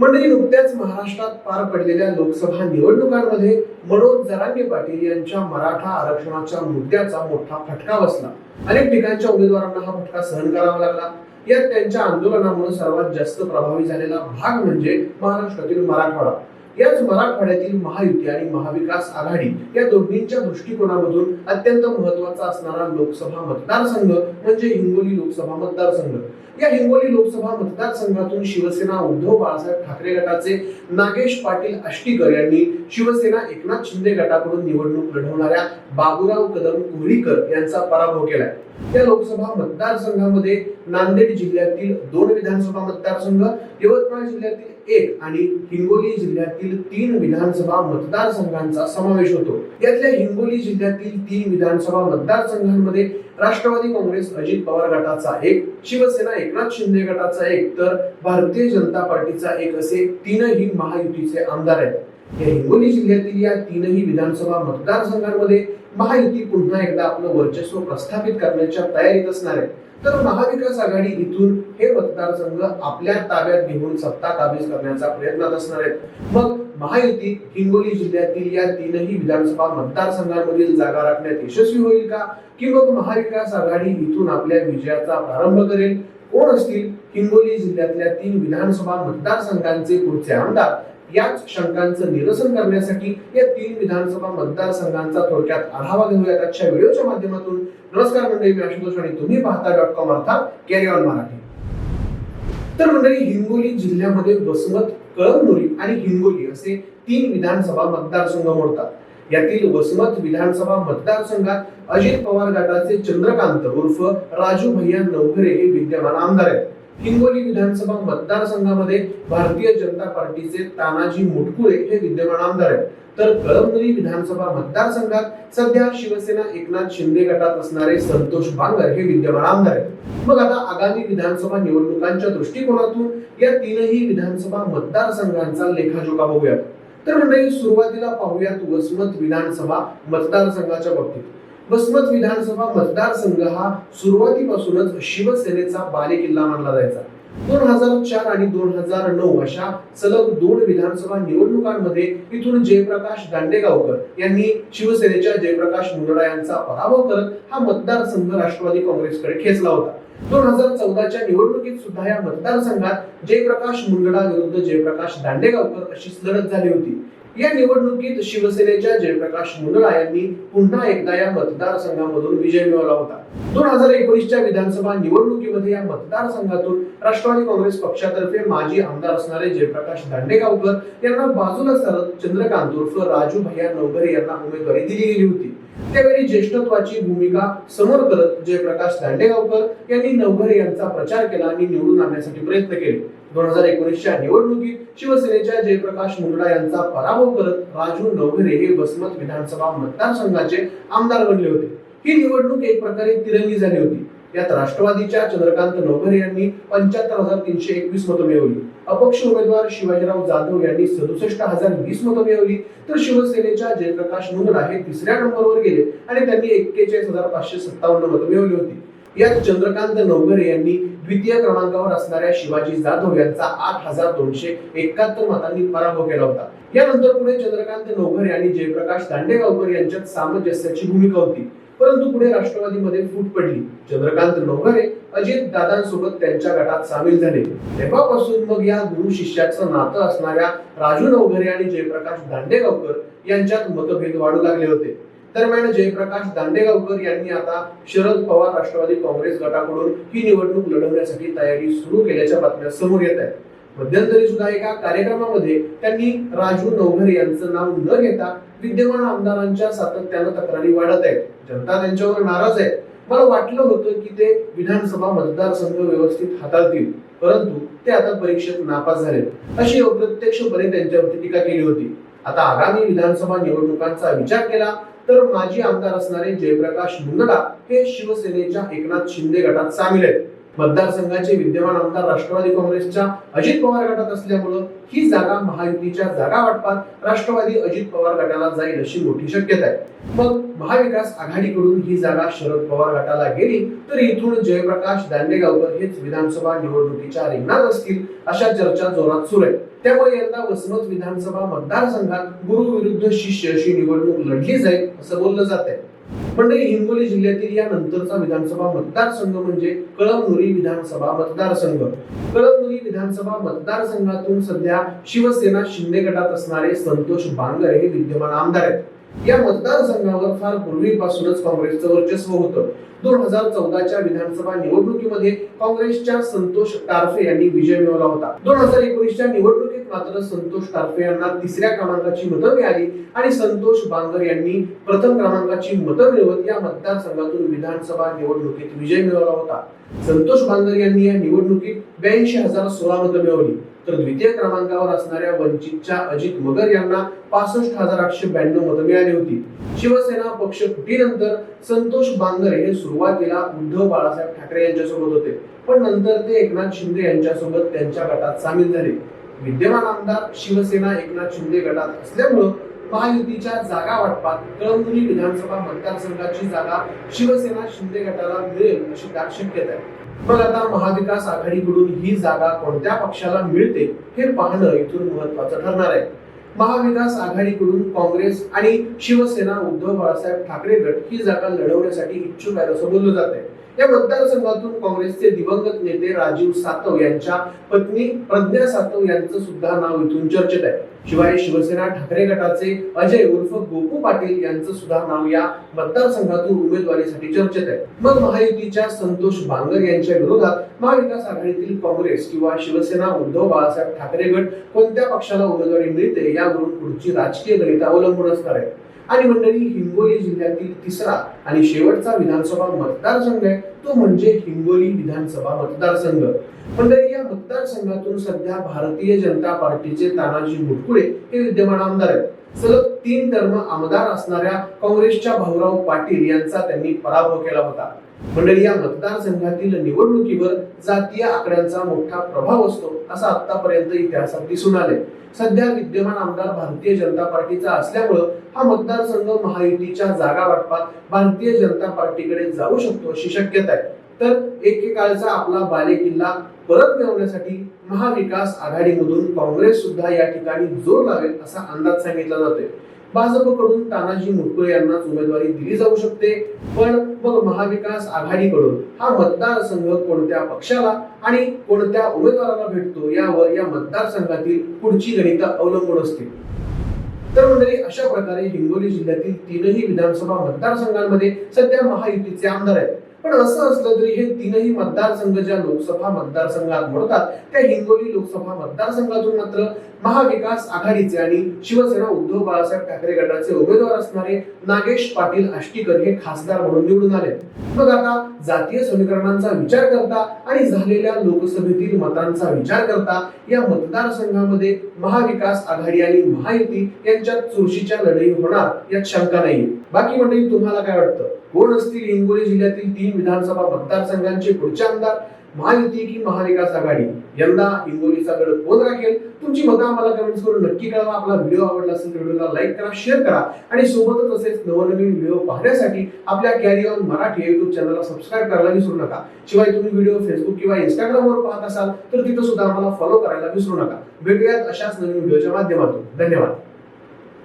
मंडळी नुकत्याच महाराष्ट्रात पार पडलेल्या लोकसभा निवडणुकांमध्ये मनोज जरांगे पाटील यांच्या मराठा आरक्षणाच्या मुद्द्याचा मोठा फटका बसला. अनेक ठिकाणच्या उमेदवारांना हा फटका सहन करावा लागला. यात त्यांच्या आंदोलनामुळे सर्वात जास्त प्रभावी झालेला भाग म्हणजे महाराष्ट्रातील मराठवाडा. याच मराठवाड्यातील महायुती आणि महाविकास आघाडी या दोन्हींच्या दृष्टिकोनामधून अत्यंत महत्त्वाचा असणारा लोकसभा मतदारसंघ म्हणजे हिंगोली लोकसभा मतदारसंघ. या हिंगोली लोकसभा मतदारसंघातून शिवसेना उद्धव बाळासाहेब ठाकरे गटाचे नागेश पाटील आष्टीकर यांनी शिवसेना एकनाथ शिंदे गटाकडून निवडणूक लढवणाऱ्या बाबुराव कदम कोहलीकर यांचा पराभव केलाय. या लोकसभा मतदारसंघामध्ये नांदेड जिल्ह्यातील दोन विधानसभा मतदारसंघ यवतमाळ जिल्ह्यातील एक आणि हिंगोली जिल्ह्यातील तीन विधानसभा मतदारसंघांचा समावेश होतो. यातल्या हिंगोली जिल्ह्यातील तीन विधानसभा मतदारसंघांमध्ये राष्ट्रवादी काँग्रेस अजित पवार गटाचा एक शिवसेना एकनाथ शिंदे गटाचा एक तर भारतीय जनता पार्टीचा एक असे तीनही महायुतीचे आमदार आहेत. या हिंगोली जिल्ह्यातील या तीनही विधानसभा मतदारसंघांमध्ये महायुती पुन्हा एकदा आपलं वर्चस्व प्रस्थापित करण्याच्या तयारीत असणार आहे. तर महाविकास आघाडी इथून हे मतदारसंघ आपल्या ताब्यात घेऊन सत्ता काबीज करण्याचा प्रयत्नात असणार आहेत. मग महायुती हिंगोली जिल्ह्यातील या तीनही विधानसभा मतदारसंघांमधील जागा राखण्यात यशस्वी होईल का? की मग महाविकास आघाडी इथून आपल्या विजयाचा प्रारंभ करेल? कोण असतील? हिंगोली जिल्ह्यातल्या तीन विधानसभा मतदारसंघांचे पुढचे आमदार याच शंकांचं निरसन करण्यासाठी या तीन विधानसभा मतदारसंघांचा थोडक्यात आढावा घेऊयात. आजच्या व्हिडिओच्या माध्यमातून नमस्कार मंडळी मी आशुतोष आणि तुम्ही पाहता डॉट कॉम अर्थात कॅरी ऑन मराठी. तर मंडळी हिंगोली जिल्ह्यामध्ये वसमत कळमनुरी आणि हिंगोली असे तीन विधानसभा मतदारसंघ मोडतात. यातील वसमत विधानसभा मतदारसंघात अजित पवार गटाचे चंद्रकांत उर्फ राजू भैया नवघरे हे विद्यमान आमदार आहेत. हिंगोली विधानसभा मतदारसंघामध्ये भारतीय जनता पार्टीचे तानाजी मुटकुळे हे विद्यमान आमदार आहेत. तर कळमनुरी विधानसभा मतदारसंघात सध्या शिवसेना एकनाथ शिंदे गटात असणारे संतोष बांगर हे विद्यमान आमदार आहेत. मग आता आगामी विधानसभा निवडणुकांच्या दृष्टिकोनातून या तीनही विधानसभा मतदारसंघांचा लेखाजोखा बघूयात. तर मंडळी सुरुवातीला पाहूयात वसमत विधानसभा मतदारसंघाच्या बाबतीत. वसमत विधानसभा मतदारसंघ हा सुरुवातीपासूनच शिवसेनेचा बालेकिल्ला मानला जायचा. दोन हजार चार आणि दोन हजार नऊ अशा सलग दोन विधानसभा निवडणुकांमध्ये इथून जयप्रकाश दांडेगावकर यांनी शिवसेनेच्या जयप्रकाश मुंदडा यांचा पराभव करत हा मतदारसंघ राष्ट्रवादी काँग्रेसकडे खेचला होता. दोन हजार चौदाच्या निवडणुकीत सुद्धा या मतदारसंघात जयप्रकाश मुंदडा विरुद्ध जयप्रकाश दांडेगावकर अशीच लढत झाली होती. या निवडणुकीत शिवसेनेच्या जयप्रकाश मुंदडा यांनी पुन्हा एकदा या मतदारसंघामधून विजय मिळवला होता. दोन हजार एकोणीसच्या विधानसभा निवडणुकीमध्ये या मतदारसंघातून राष्ट्रवादी काँग्रेस पक्षातर्फे माजी आमदार असणारे जयप्रकाश दांडेगावकर यांना बाजूला सरत चंद्रकांत उर्फ राजू भैया नवघरे यांना उमेदवारी दिली गेली होती. त्यावेळी ज्येष्ठत्वाची भूमिका समोर करत जयप्रकाश दांडेगावकर यांनी नवघरे यांचा प्रचार केला आणि निवडून आणण्यासाठी प्रयत्न केले. दोन हजार एकोणीसच्या निवडणुकीत शिवसेनेच्या जयप्रकाश मुंडा यांचा पराभव करत राजू नवघरे हे वसमत विधानसभा मतदारसंघाचे आमदार बनले होते. ही निवडणूक एक प्रकारे तिरंगी झाली होती. यात राष्ट्रवादीच्या चंद्रकांत नवघरे यांनी पंच्याहत्तर हजार तीनशे एकवीस मतं मिळवली. अपक्ष उमेदवार शिवाजीराव जाधव यांनी सदुसष्ट हजार वीस मतं मिळवली. तर शिवसेनेच्या जयप्रकाश मुंदडा हे तिसऱ्या नंबरवर गेले आणि त्यांनी एक्केचाळीस हजार पाचशे सत्तावन्न मतं मिळवली होती. यात चंद्रकांत नवघरे यांनी द्वितीय क्रमांकावर असणाऱ्या शिवाजी जाधव यांचा आठ हजार दोनशे एकाहत्तर मतांनी पराभव केला होता. यानंतर पुढे चंद्रकांत नवघरे आणि जयप्रकाश दांडेगावकर यांच्यात सामंजस्याची भूमिका होती. परंतु पुढे राष्ट्रवादीमध्ये फूट पडली. चंद्रकांत नवघरे अजित दादांसोबत त्यांच्या गटात सामील झाले. तेव्हापासून मग या गुरु शिष्याचं नातं असणाऱ्या राजू नवघरे आणि जयप्रकाश दांडेगावकर यांच्यात मतभेद वाढू लागले होते. दरम्यान जयप्रकाश दांडेगावकर यांनी आता शरद पवार राष्ट्रवादी काँग्रेस गटाकडून ही निवडणूक लढवण्यासाठी तयारी सुरू केल्याच्या बातम्या समोर येत आहेत. मध्यंतरी सुद्धा एका कार्यक्रमामध्ये त्यांनी राजू नवघरे यांचं नाव न घेता विद्यमान आमदारांच्या सातत्यानं तक्रारी वाढत आहेत. जनता त्यांच्यावर नाराज आहे. मला वाटलं होतं की ते विधानसभा मतदारसंघ व्यवस्थित हाताळतील परंतु ते आता परीक्षेत नापास झाले. अशी अप्रत्यक्षपणे त्यांच्यावरती टीका केली होती. आता आगामी विधानसभा निवडणुकांचा विचार केला तर माजी आमदार असणारे जयप्रकाश मुंदडा हे शिवसेनेच्या एकनाथ शिंदे गटात सामील आहेत. मतदारसंघाचे विद्यमान आमदार राष्ट्रवादी काँग्रेसच्या अजित पवार गटात असल्यामुळं ही जागा महायुतीच्या जागा वाटपात राष्ट्रवादी अजित पवार गटाला जाईल अशी मोठी शक्यता आहे. मग महाविकास आघाडीकडून ही जागा शरद पवार गटाला गेली तर इथून जयप्रकाश दांडेगावकर हेच विधानसभा निवडणुकीच्या रिंगणात असतील अशा चर्चा जोरात सुरू आहेत त्यामुळे यंदा वसमत विधानसभा मतदारसंघात गुरु विरुद्ध शिष्य अशी निवडणूक लढली जाईल असं बोललं जात आहे मंडळी हिंगोली जिल्ह्यातील या नंतरचा विधानसभा मतदारसंघ म्हणजे कळमनुरी विधानसभा मतदारसंघ. कळमनुरी विधानसभा मतदारसंघातून सध्या शिवसेना शिंदे गटात असणारे संतोष बांगर हे विद्यमान आमदार आहेत. या मतदारसंघावर फार पूर्वीपासूनच काँग्रेसचं वर्चस्व होतं. दोन हजार चौदाच्या विधानसभा निवडणुकीमध्ये काँग्रेसच्या संतोष टारफे यांनी विजय मिळवला होता. दोन हजार एकोणीसच्या निवडणुकीत मात्र संतोष टारफे यांना तिसऱ्या क्रमांकाची मतं मिळाली आणि संतोष बांगर यांनी प्रथम क्रमांकाची मतं मिळवत या मतदारसंघातून विधानसभा निवडणुकीत विजय मिळवला होता. संतोष बांगर यांनी या निवडणुकीत ब्याऐंशी हजार सोळा मतं मिळवली. तर द्वितीय क्रमांकावर असणाऱ्या वंचितच्या अजित मगर यांना पासष्ट हजार आठशे ब्याण्णव मतं मिळाली होती. शिवसेना पक्ष फुटीनंतर संतोष बांगर हे सुरुवातीला उद्धव बाळासाहेब ठाकरे यांच्यासोबत होते. पण नंतर ते एकनाथ शिंदे यांच्यासोबत त्यांच्या गटात सामील झाले. विद्यमान आमदार शिवसेना एकनाथ शिंदे गटात असल्यामुळं महायुतीच्या जागा वाटपात कळमनुरी विधानसभा मतदारसंघाची जागा शिवसेना शिंदे गटाला मिळेल अशी दाट शक्यता आहे. मग आता महाविकास आघाडीकडून ही जागा कोणत्या पक्षाला मिळते हे पाहणं इथून महत्वाचं ठरणार आहे. महाविकास आघाडीकडून काँग्रेस आणि शिवसेना उद्धव बाळासाहेब ठाकरे गट ही जागा लढवण्यासाठी इच्छुक आहे असं बोललं जात आहे या मतदारसंघातून काँग्रेसचे दिवंगत नेते राजीव सातव यांच्या पत्नी प्रज्ञा सातव यांचं सुद्धा नाव इथून चर्चेत आहे. शिवाय शिवसेना ठाकरे गटाचे अजय उर्फ गोपू पाटील यांचं सुद्धा नाव या मतदारसंघातून उमेदवारीसाठी चर्चेत आहे. मग महायुतीच्या संतोष बांगर यांच्या विरोधात महाविकास आघाडीतील काँग्रेस किंवा शिवसेना उद्धव बाळासाहेब ठाकरे गट कोणत्या पक्षाला उमेदवारी मिळते यावरून पुढची राजकीय गणित अवलंबून असणार आहे. आणि मंडळी हिंगोली जिल्ह्यातील तिसरा आणि शेवटचा विधानसभा मतदारसंघ आहे. तो म्हणजे हिंगोली विधानसभा मतदारसंघ. मंडळी या मतदारसंघातून सध्या भारतीय जनता पार्टीचे तानाजी मुटकुळे हे विद्यमान आमदार आहेत. सलग तीन टर्म आमदार असणाऱ्या काँग्रेसच्या भाऊराव पाटील यांचा त्यांनी पराभव केला होता. मंडळी या मतदारसंघातील निवडणुकीवर जातीय आकड्यांचा मोठा प्रभाव असतो असं आतापर्यंत इतिहासात दिसून आले सध्या विद्यमान आमदार भारतीय जनता पार्टीचा असल्यामुळं हा मतदारसंघ महायुतीच्या जागा वाटपात भारतीय जनता पार्टीकडे जाऊ शकतो अशी शक्यता आहे. तर एकेकाळचा आपला बालेकिल्ला परत मिळवण्यासाठी महाविकास आघाडीमधून काँग्रेस सुद्धा या ठिकाणी जोर लावेल असा अंदाज सांगितला जातोय. भाजपकडून तानाजी मुटकुळे यांनाच उमेदवारी दिली जाऊ शकते. पण मग महाविकास आघाडीकडून हा मतदारसंघ कोणत्या पक्षाला आणि कोणत्या उमेदवाराला भेटतो यावर या मतदारसंघातील पुढची गणित अवलंबून असतील तर मंडळी अशा प्रकारे हिंगोली जिल्ह्यातील तीनही विधानसभा मतदारसंघांमध्ये सध्या महायुतीचे आमदार आहेत. पण असं असलं तरी हे तीनही मतदारसंघ ज्या लोकसभा मतदारसंघात मोडतात त्या हिंगोली लोकसभा मतदारसंघातून मात्र महाविकास आघाडीचे आणि शिवसेना उद्धव बाळासाहेब ठाकरे गटाचे उमेदवार असणारे नागेश पाटील आष्टीकर हे खासदार म्हणून निवडून आले. मग आता जातीय समीकरणांचा विचार करता आणि झालेल्या लोकसभेतील मतांचा विचार करता या मतदारसंघामध्ये महाविकास आघाडी आणि महायुती यांच्यात चुरशीच्या लढाई होणार यात शंका नाही बाकी मंडळी तुम्हाला काय वाटतं? कोण असतील हिंगोली जिल्ह्यातील तीन विधानसभा मतदारसंघांचे पुढचे आमदार महायुती की महाविकास आघाडी. यंदा हिंगोलीचा गड कोण राखेल? तुमची मतं आम्हाला कमेंट्स करून नक्की कळवा. आपला व्हिडिओ आवडला असेल तर व्हिडिओला लाईक करा शेअर करा आणि सोबतच तसेच नवनवीन व्हिडिओ पाहण्यासाठी आपल्या कॅरी ऑन मराठी युट्यूब चॅनलला सबस्क्राईब करायला विसरू नका. शिवाय तुम्ही व्हिडिओ फेसबुक किंवा इंस्टाग्रामवर पाहत असाल तर तिथं सुद्धा आम्हाला फॉलो करायला विसरू नका. भेटूयात अशाच नवीन व्हिडिओच्या माध्यमातून. धन्यवाद.